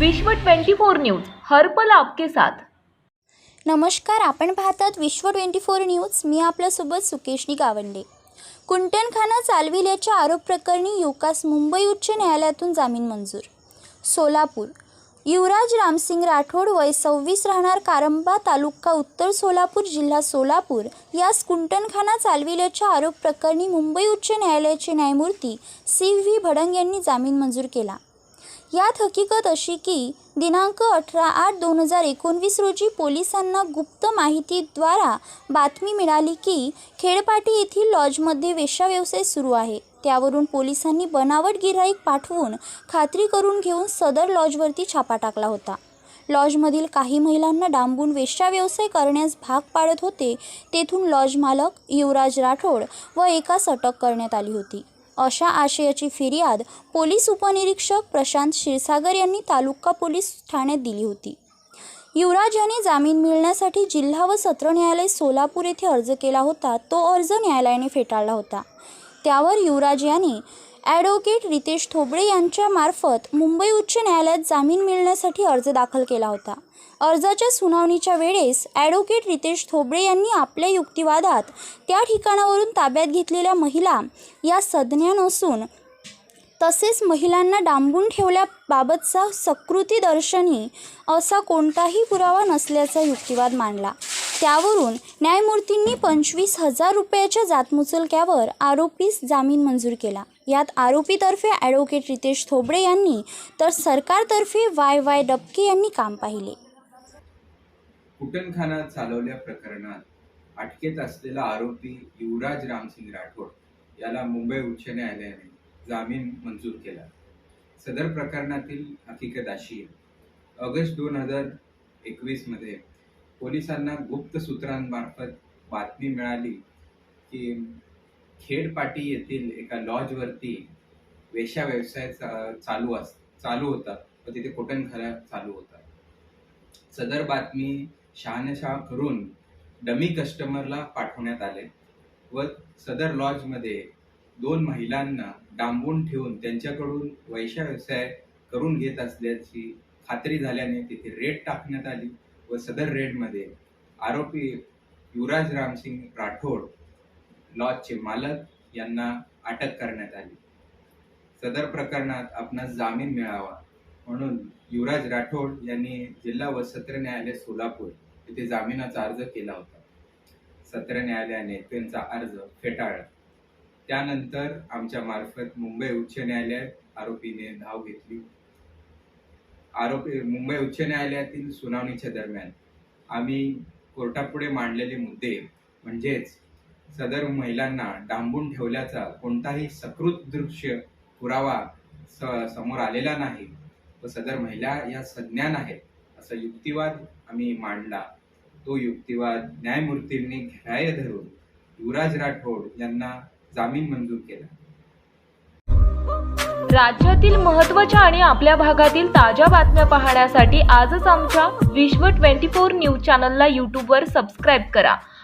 विश्व 24 न्यूज हर्पल आपके साथ. नमस्कार आपण पाहतात विश्व ट्वेंटी फोर न्यूज. मी आपल्यासोबत सुकेशनी गावंडे. कुंटणखाना चालविल्याच्या आरोप प्रकरणी युकास मुंबई उच्च न्यायालयातून जामीन मंजूर. सोलापूर. युवराज रामसिंग राठोड वय सव्वीस राहणार कारंबा तालुका उत्तर सोलापूर जिल्हा सोलापूर यास कुंटणखाना चालविल्याच्या आरोप प्रकरणी मुंबई उच्च न्यायालयाचे न्यायमूर्ती सी व्ही भडंग यांनी जामीन मंजूर केला. यात हकीकत अशी की दिनांक अठरा आठ दोन हजार एकोणवीस रोजी पोलिसांना गुप्त माहितीद्वारा बातमी मिळाली की खेडपाटी येथील लॉजमध्ये वेश्याव्यवसाय सुरू आहे. त्यावरून पोलिसांनी बनावट गिऱ्हाईक पाठवून खात्री करून घेऊन सदर लॉजवरती छापा टाकला होता. लॉजमधील काही महिलांना डांबून वेश्याव्यवसाय करण्यास भाग पाडत होते. तेथून लॉज मालक युवराज राठोड व एकास अटक करण्यात आली होती. अशा आशयाची फिर्याद पोलीस उपनिरीक्षक प्रशांत क्षीरसागर यांनी तालुका पोलीस ठाण्यात दिली होती. युवराज यांनी जामीन मिळण्यासाठी जिल्हा व सत्र न्यायालय सोलापूर येथे अर्ज केला होता. तो अर्ज न्यायालयाने फेटाळला होता. त्यावर युवराज यांनी ॲडव्होकेट रितेश थोबडे यांच्या मार्फत मुंबई उच्च न्यायालयात जामीन मिळण्यासाठी अर्ज दाखल केला होता. अर्जाच्या सुनावणीच्या वेळेस ॲडव्होकेट रितेश थोबडे यांनी आपल्या युक्तिवादात त्या ठिकाणावरून ताब्यात घेतलेल्या महिला या सज्ञा नसून तसेच महिलांना डांबून ठेवल्याबाबतचा सकृतीदर्शनी असा कोणताही पुरावा नसल्याचा युक्तिवाद मांडला. त्यावरून न्यायमूर्तींनी पंचवीस हजार रुपयाच्या जातमुचलक्यावर आरोपीस जामीन मंजूर केला. यात आरोपीतर्फे ॲडव्होकेट रितेश थोबडे यांनी तर सरकारतर्फे वाय वाय डबके यांनी काम पाहिले. कुटणखाना चालवल्या प्रकरणात अटकेत असलेला आरोपी युवराज रामसिंग राठोड याला मुंबई उच्च न्यायालयाने जामीन मंजूर केला. सदर प्रकरणातील हकीकत अशी आहे ऑगस्ट दोन हजार एकवीसमध्ये पोलिसांना गुप्त सूत्रांमार्फत बातमी मिळाली की खेडपाटी येथील एका लॉजवरती वेशा व्यवसाय चा- चालू अस चालू होता. व तिथे कुटणखाना चालू होता. सदर बातमी शहानिशा करून डमी कस्टमरला पाठवण्यात आले व सदर लॉजमध्ये दोन महिलांना डांबून ठेवून त्यांच्याकडून वैशा व्यवसाय करून घेत असल्याची खात्री झाल्याने तिथे रेड टाकण्यात आली व सदर रेडमध्ये आरोपी युवराज रामसिंग राठोड लॉजचे मालक यांना अटक करण्यात आली. सदर प्रकरणात आपणास जामीन मिळावा म्हणून युवराज राठोड यांनी जिल्हा व सत्र न्यायालय सोलापूर येथे जामिनाचा अर्ज केला होता. सत्र न्यायालयाने त्यांचा अर्ज फेटाळला. त्यानंतर आमच्या मार्फत मुंबई उच्च न्यायालयात आरोपीने धाव घेतली. आरोपी मुंबई उच्च न्यायालयातील सुनावणीच्या दरम्यान आम्ही कोर्टापुढे मांडलेले मुद्दे म्हणजेच सदर महिलांना डांबून ठेवल्याचा कोणताही सकृत दृश्य पुरावा स- समोर आलेला नाही. व सदर महिला या सज्ञान आहेत असा युक्तिवाद आम्ही मांडला. तो युक्तिवाद न्यायमूर्तींनी घ्याय धरून युवराज राठोड यांना जामीन मंजूर केला. राज्यातील महत्त्वाच्या आणि आपल्या भागातील ताज्या बातम्या पाहण्यासाठी आजच आमच्या विश्व 24 न्यूज चॅनलला यूट्यूबवर सबस्क्राईब करा.